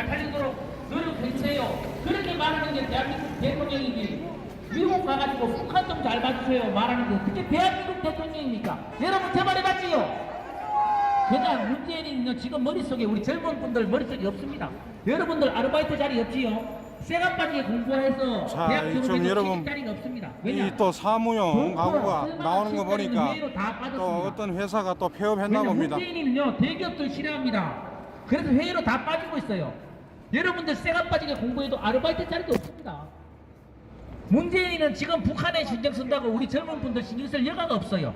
잘 팔리도록 노력해주세요. 그렇게 말하는 게 대한민국 대통령이지. 미국 가가지고 북한 좀 잘 봐주세요. 말하는 게 그게 대한민국 대통령입니까? 여러분 제말 해봤지요? 그냥 문재인은요 지금 머릿속에 우리 젊은 분들 머릿속에 없습니다. 여러분들 아르바이트 자리 없지요? 쇠갑바지에 공부해서 자, 대학 이좀 졸업해서 여러분, 자리가 없습니다. 왜냐? 이또 사무용 돈 가구가 나오는 거 보니까 또. 어떤 회사가 또 폐업했나 봅니다. 문재인이는요 대기업들 싫어합니다. 그래서 회의로 다 빠지고 있어요. 여러분들 쇠가 빠지게 공부해도 아르바이트 자리도 없습니다. 문재인이는 지금 북한에 신경 쓴다고 우리 젊은 분들 신경 쓸 여가가 없어요.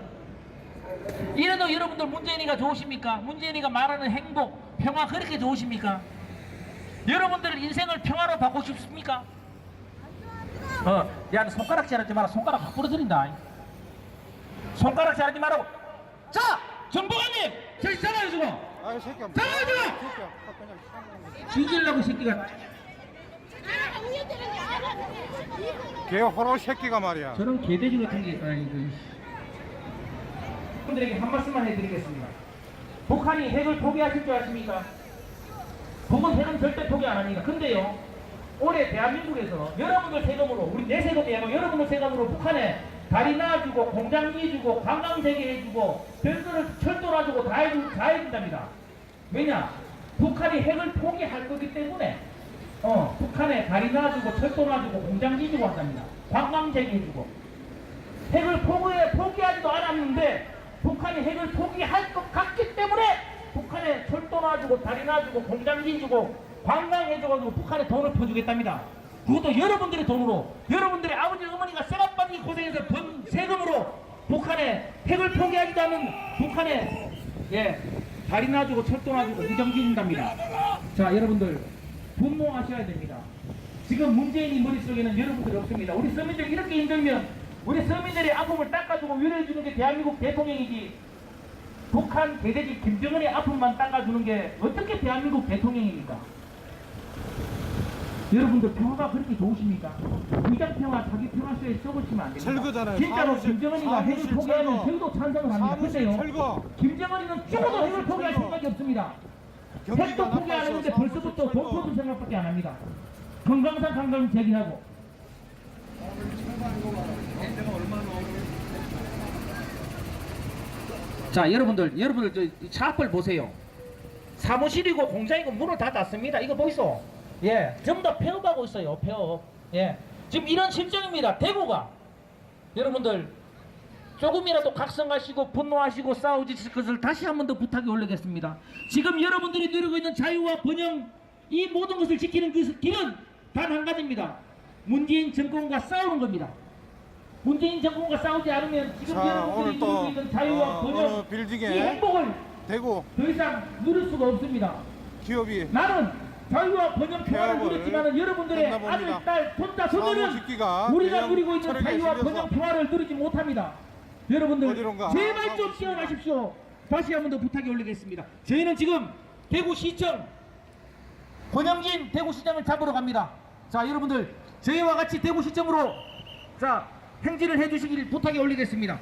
이래도 여러분들 문재인이가 좋으십니까? 문재인이가 말하는 행복, 평화 그렇게 좋으십니까? 여러분들 인생을 평화로 바꾸고 싶습니까? 어, 야, 너 손가락 자르지 마라. 손가락 확 부러뜨린다. 손가락 자르지 말라고. 자, 정보관님, 저기 잡아요, 지금. 아이 새끼야. 잡아요, 지금. 이 새끼가. 개 호로 새끼가 말이야. 저런 개돼지 같은 게 아니고. 분들에게 한 말씀만 해드리겠습니다. 북한이 핵을 포기하실 줄 아십니까? 북은 핵은 절대 포기 안 합니다. 근데요, 올해 대한민국에서 여러분들 세금으로, 우리 내 세금이 아니고 여러분들 세금으로 북한에 다리 놔주고, 공장 지어주고, 관광세계 해주고, 별도를 철도 놔주고 다, 해주, 다 해준답니다. 왜냐? 북한이 핵을 포기할 거기 때문에, 어, 북한에 다리 놔주고, 철도 놔주고, 공장 지어주고 한답니다. 관광세계 해주고. 핵을 포기해, 포기하지도 않았는데 북한이 핵을 포기할 것 같기 때문에 북한에 철도 놔주고 다리 놔주고 공장 지주고 관광해줘가지고 북한에 돈을 퍼주겠답니다. 그것도 여러분들의 돈으로 여러분들의 아버지 어머니가 쇠갑바지 고생해서 번 세금으로 북한에 핵을 포기하지도 않은 북한에 예 다리 놔주고 철도 놔주고 공장 지준답니다. 자 여러분들 분노하셔야 됩니다. 지금 문재인이 머릿속에는 여러분들이 없습니다. 우리 서민들 이렇게 힘들면 우리 서민들의 아픔을 닦아주고 위로해주는 게 대한민국 대통령이지 북한 개돼지 김정은의 아픔만 닦아주는 게 어떻게 대한민국 대통령입니까? 여러분들 평화가 그렇게 좋으십니까? 위장 평화, 자기 평화쇼에 써보시면 안 됩니다. 철거잖아요. 진짜로 사무실, 김정은이가 핵을 사무실 포기하면 철거. 저희도 찬성을 합니다. 사무실 근데요, 철거. 김정은이는 죽어도 핵을 포기할 생각이 없습니다. 경기가 핵도 포기 안 나빠서 했는데 사무실 벌써부터 돈 철거. 퍼줄 생각밖에 안 합니다. 건강상 관광 제기하고. 자, 여러분들, 여러분들 저차 앞을 보세요. 사무실이고 공장이고 문을 다 닫습니다. 이거 보이소? 예, 전부 다 폐업하고 있어요. 폐업. 예, 지금 이런 실정입니다. 대구가 여러분들 조금이라도 각성하시고 분노하시고 싸우지 것을 다시 한 번 더 부탁이 올리겠습니다. 지금 여러분들이 누리고 있는 자유와 번영 이 모든 것을 지키는 그 길은 단 한 가지입니다. 문재인 정권과 싸우는 겁니다. 문재인 정권과 싸우지 않으면 지금 자, 여러분들이 누리고 있는 자유와 어, 번영 이 행복을 대구 더 이상 누릴 수가 없습니다. 기업이 나는 자유와 번영 평화를 누렸지만 여러분들의. 아들, 딸, 손자, 손녀는 우리가 누리고 있는 자유와 번영 평화를 누리지 못합니다. 여러분들 어디론가 제발 좀. 깨어나십시오. 다시 한 번 더 부탁이 올리겠습니다. 저희는 지금 대구시청 권영진 대구시장을 잡으러 갑니다. 자 여러분들 저희와 같이 대구시청으로 자 행진을 해주시길 부탁이 올리겠습니다.